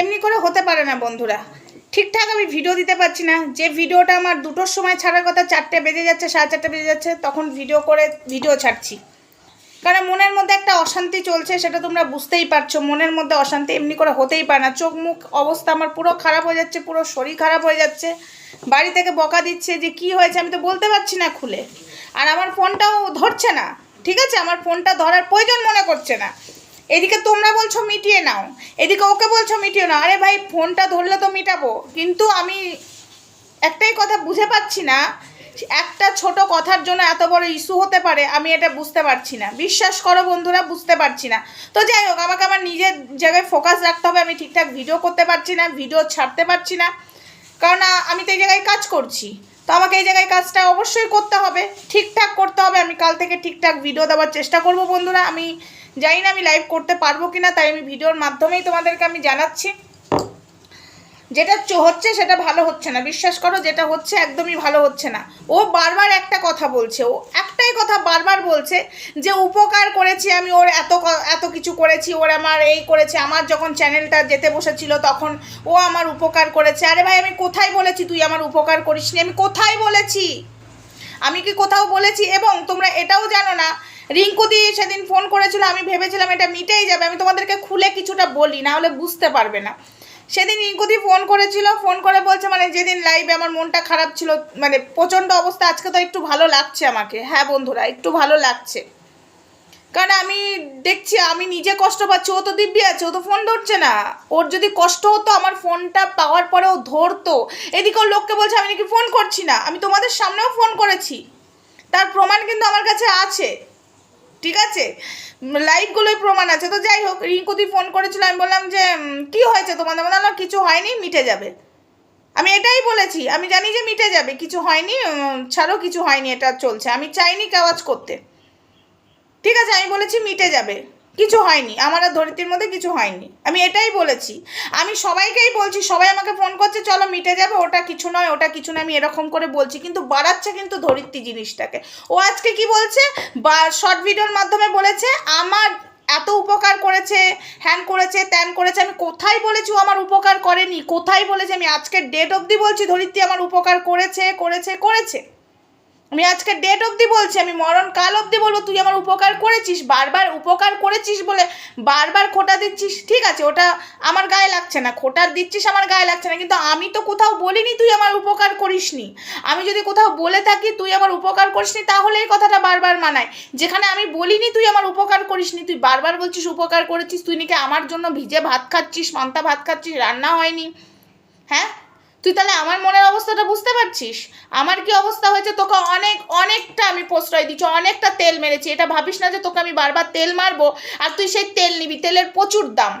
এমনি করে হতে পারে না বন্ধুরা। ঠিকঠাক আমি ভিডিও দিতে পারছি না। যে ভিডিওটা আমার দুটোর সময় ছাড়ার কথা চারটে বেজে যাচ্ছে, সাড়ে চারটে বেজে যাচ্ছে, তখন ভিডিও করে ভিডিও ছাড়ছি। কারণ মনের মধ্যে একটা অশান্তি চলছে, সেটা তোমরা বুঝতেই পারছ। মনের মধ্যে অশান্তি এমনি করে হতেই পারে না। চোখ মুখ অবস্থা আমার পুরো খারাপ হয়ে যাচ্ছে, পুরো শরীর খারাপ হয়ে যাচ্ছে। বাড়ি থেকে বকা দিচ্ছে যে কি হয়েছে আমি তো বলতে পারছি না খুলে। আর আমার ফোনটাও ধরছে না। ঠিক আছে? আমার ফোনটা ধরার প্রয়োজন মনে করছে না। এদিকে তোমরা বলছো মিটিয়ে নাও, এদিকে ওকে বলছো মিটিয়ে নাও। আরে ভাই, ফোনটা ধরলে তো মিটাবো। কিন্তু আমি একটাই কথা বুঝে পাচ্ছি না, একটা ছোট কথার জন্য এত বড় ইস্যু হতে পারে, আমি এটা বুঝতে পারছি না। বিশ্বাস করো বন্ধুরা, বুঝতে পারছি না। তো যাই হোক, আমাকে আমার নিজের জায়গায় ফোকাস রাখতে হবে। আমি ঠিকঠাক ভিডিও করতে পারছি না ভিডিও ছাড়তে পারছি না। কারণ আমি তো এই জায়গায় কাজ করছি। তো আমাকে এই জায়গায় কাজটা অবশ্যই করতে হবে। ঠিকঠাক করতে হবে। আমি কাল থেকে ঠিকঠাক ভিডিও দেওয়ার চেষ্টা করব বন্ধুরা। আমি জানি না আমি লাইভ করতে পারব কি না তাই আমি ভিডিওর মাধ্যমেই তোমাদেরকে আমি জানাচ্ছি। যেটা হচ্ছে সেটা ভালো হচ্ছে না। বিশ্বাস করো, যেটা হচ্ছে একদমই ভালো হচ্ছে না। ও বারবার একটা কথা বলছে। ও একটাই কথা বারবার বলছে যে, উপকার করেছি আমি, ওর এত এত কিছু করেছি, ওর আমার এই করেছে। আমার যখন চ্যানেলটা যেতে বসেছিল, তখন ও আমার উপকার করেছে। আরে ভাই, আমি কোথায় বলেছি তুই আমার উপকার করিসনি? আমি কোথায় বলেছি? আমি কি কোথাও বলেছি? এবং তোমরা এটাও জানো না রিঙ্কু দি সেদিন ফোন করেছিল, আমি ভেবেছিলাম এটা মিটেই যাবে, আমি তোমাদেরকে খুলে কিছুটা বলি, না হলে বুঝতে পারবে না। সেদিন রিঙ্কুদি ফোন করেছিল ফোন করে বলছে মানে যেদিন লাইভে আমার মনটা খারাপ ছিল মানে প্রচণ্ড অবস্থা, আজকে তো একটু ভালো লাগছে আমাকে। হ্যাঁ বন্ধুরা, একটু ভালো লাগছে। কারণ আমি দেখছি, আমি নিজে কষ্ট পাচ্ছি, ও তো দিব্যি আছে, ও তো ফোন ধরছে না। ওর যদি কষ্ট হতো, আমার ফোনটা পাওয়ার পরে ও ধরতো। এদিকে ওর লোককে বলছে, আমি নাকি ফোন করছি না, আমি তোমাদের সামনেও ফোন করেছি। তার প্রমাণ কিন্তু আমার কাছে আছে। ঠিক আছে? লাইভগুলোই প্রমাণ আছে। তো যাই হোক রিঙ্কুদি ফোন করেছিল, আমি বললাম যে কি হয়েছে তোমাদের মনে হলো কিছু হয়নি, মিটে যাবে। আমি এটাই বলেছি, আমি জানি যে মিটে যাবে, কিছু হয়নি ছাড়ো কিছু হয়নি, এটা চলছে। আমি চাইনি কাওয়াজ করতে। ঠিক আছে, আমি বলেছি মিটে যাবে। কিছু হয়নি, আমার আর ধরিত্রীর মধ্যে কিছু হয়নি। আমি এটাই বলেছি। আমি সবাইকেই বলছি, সবাই আমাকে ফোন করছে, চলো মিটে যাবে, ওটা কিছু নয়, ওটা কিছু নয়, আমি এরকম করে বলছি, কিন্তু বাড়াচ্ছে কিন্তু ধরিত্রী জিনিসটাকে। ও আজকে কি বলছে? বা শর্ট ভিডিওর মাধ্যমে বলেছে, আমার এত উপকার করেছে, হ্যান করেছে, ত্যান করেছে, আমি কোথায় বলেছি ও আমার উপকার করেনি? কোথায় বলেছে? আমি আজকের ডেট অবধি বলছি, ধরিত্রী আমার উপকার করেছে করেছে করেছে। আমি আজকে ডেট অবধি বলছি, আমি মরণ কাল অবধি বলব, তুই আমার উপকার করেছিস, বারবার উপকার করেছিস বলে বারবার খোটা দিচ্ছিস, ঠিক আছে? ওটা আমার গায়ে লাগছে না, খোটা দিচ্ছিস আমার গায়ে লাগছে না, কিন্তু আমি তো কোথাও বলিনি তুই আমার উপকার করিসনি। আমি যদি কোথাও বলে থাকি তুই আমার উপকার করিসনি, তাহলে এই কথাটা বারবার মানায়। যেখানে আমি বলিনি তুই আমার উপকার করিসনি, তুই বারবার বলছিস উপকার করেছিস, তুই নাকি আমার জন্য ভিজে ভাত খাচ্ছিস পান্তা ভাত খাচ্ছিস, রান্না হয়নি হ্যাঁ? তুই তাহলে আমার মনের অবস্থাটা বুঝতে পারছিস? আমার কি অবস্থা হয়েছে? তোকে অনেক, অনেকটা আমি প্রশ্রয় দিচ্ছি, অনেকটা তেল মেরেছি। এটা ভাবিস না যে তোকে আমি বারবার তেল মারবো আর তুই সেই তেল নিবি, তেলের প্রচুর দাম।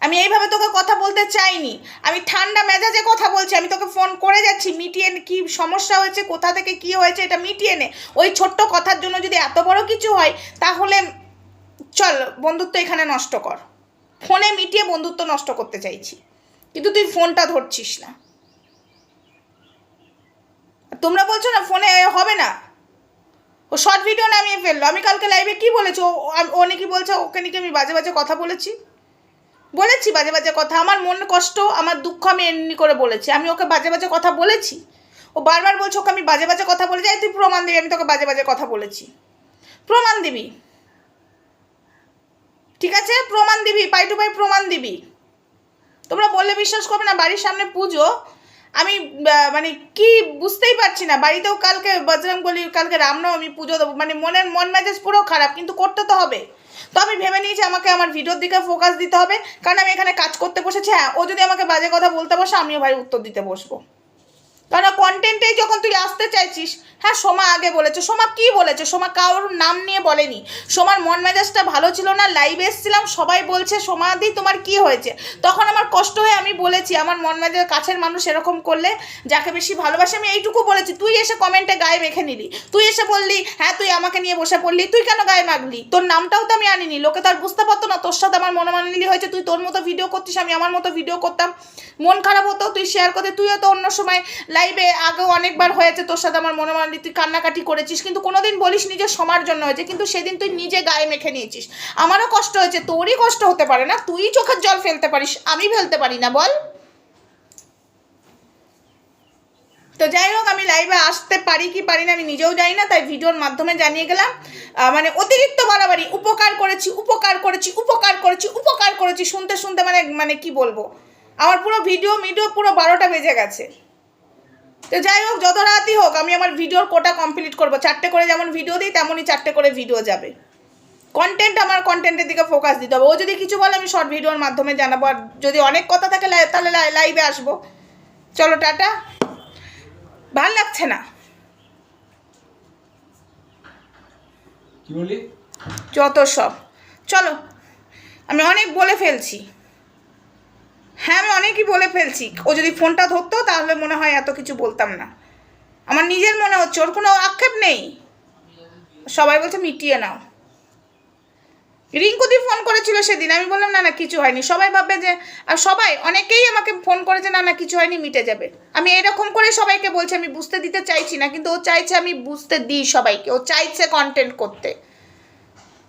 আমি এইভাবে তোকে কথা বলতে চাইনি। আমি ঠান্ডা মেজাজে কথা বলছি, আমি তোকে ফোন করে যাচ্ছি, মিটিয়ে কি সমস্যা হয়েছে, কোথা থেকে কি হয়েছে, এটা মিটিয়ে নে। ওই ছোট্ট কথার জন্য যদি এত বড় কিছু হয়, তাহলে চল, বন্ধুত্ব এখানে নষ্ট কর। ফোনে মিটিয়ে বন্ধুত্ব নষ্ট করতে চাইছি। কিন্তু তুই ফোনটা ধরছিস না। তোমরা বলছো না ফোনে হবে না? ও শর্ট ভিডিও নামিয়ে ফেলল। আমি কালকে লাইভে কি বলেছি? ও নাকি বলছে, ওকে নাকি আমি বাজে বাজে কথা বলেছি? বলেছি বাজে বাজে কথা। আমার মন কষ্ট, আমার দুঃখ আমি এমনি করে বলেছি। আমি ওকে বাজে বাজে কথা বলেছি? ও বারবার বলছে, ওকে আমি বাজে বাজে কথা বলেছি তুই প্রমাণ দিবি, আমি তোকে বাজে বাজে কথা বলেছি। প্রমাণ দিবি? ঠিক আছে? প্রমাণ দিবি পাই টু পাই প্রমাণ দিবি। তোমরা বললে বিশ্বাস করবে না, বাড়ির সামনে পুজো। আমি মানে কি বুঝতেই পারছি না, বাড়িতেও কালকে বজরং বলি, কালকে রামনবমী পুজো দেবো মানে মনের, মন মেজাজ পুরো খারাপ, কিন্তু করতে তো হবে। তো আমি ভেবে নিয়েছি আমাকে আমার ভিডিওর দিকে ফোকাস দিতে হবে, কারণ আমি এখানে কাজ করতে বসেছি হ্যাঁ ও যদি আমাকে বাজে কথা বলতে বসে, আমিও ভাই উত্তর দিতে বসবো। কারণ কন্টেন্টেই যখন তুই আসতে চাইছিস হ্যাঁ সোমা আগে বলেছে, সোমা কি বলেছে? সোমা কারোর নাম নিয়ে বলেনি। সোমার মন মেজাজটা ভালো ছিল না লাইভে এসেছিলাম, সবাই বলছে, সোমা সোমাদি তোমার কি হয়েছে? তখন আমার কষ্ট হয়ে আমি বলেছি, আমার মন মেজাজ, কাছের মানুষ এরকম করলে যাকে বেশি ভালোবাসে, আমি এইটুকু বলেছি, তুই এসে কমেন্টে গায়ে মেখে নিলি। তুই এসে বললি হ্যাঁ তুই আমাকে নিয়ে বসে পড়লি, তুই কেন গায়ে মাগলি তোর নামটাও তো আমি আনিনি, লোকে তার বুঝতে পারতো না, তোর সাথে আমার মনোমালিনী হয়েছে, তুই তোর মতো ভিডিও করতিস, আমি আমার মতো ভিডিও করতাম। মন খারাপ হতো, তুই শেয়ার করতে, তুইও তো অন্য সময় লাইভে আগেও অনেকবার হয়েছে তোর সাথে আমার মনে মনে তুই কান্নাকাটি করেছিস, কিন্তু কোনোদিন বলিস নিজের সমার জন্য হয়েছে, কিন্তু সেদিন তুই নিজে গায়ে মেখে নিয়েছিস। আমারও কষ্ট হয়েছে, তোরই কষ্ট হতে পারে না, তুই চোখের জল ফেলতে পারিস, আমি ফেলতে পারি না, বল। তো যাই হোক, আমি লাইভে আসতে পারি কি পারি না আমি নিজেও জানি না, তাই ভিডিওর মাধ্যমে জানিয়ে গেলাম। মানে অতিরিক্ত বাড়াবাড়ি, উপকার করেছি উপকার করেছি উপকার করেছি উপকার করেছি, শুনতে শুনতে মানে মানে কি বলব? আমার পুরো ভিডিও মিডিও পুরো বারোটা বেজে গেছে। তো যাই হোক যত রাতই হোক আমি আমার ভিডিওর কোটা কমপ্লিট করব। চারটে করে যেমন ভিডিও দিই তেমনই চারটে করে ভিডিও যাবে। কন্টেন্ট আমার কন্টেন্টের দিকে ফোকাস দিতে হবে। ও যদি কিছু বলে আমি শর্ট ভিডিওর মাধ্যমে জানাব। আর যদি অনেক কথা থাকে তাহলে লাইভে আসব। চলো টাটা। ভালো লাগছে না? যত সব। চলো আমি অনেক বলে ফেলছি। হ্যাঁ আমি অনেকই বলে ফেলছি। ও যদি ফোনটা ধরতো, তাহলে মনে হয় এত কিছু বলতাম না। আমার নিজের মনে হচ্ছে, ওর কোনো আক্ষেপ নেই। সবাই বলছে, মিটিয়ে নাও। রিঙ্কুদি ফোন করেছিল সেদিন, আমি বললাম, না না, কিছু হয়নি। সবাই ভাববে যে, আর সবাই, অনেকেই আমাকে ফোন করেছে না না, কিছু হয়নি, মিটে যাবে। আমি এরকম করে সবাইকে বলছি, আমি বুঝতে দিতে চাইছি না, কিন্তু ও চাইছে আমি বুঝতে দিই সবাইকে। ও চাইছে কন্টেন্ট করতে।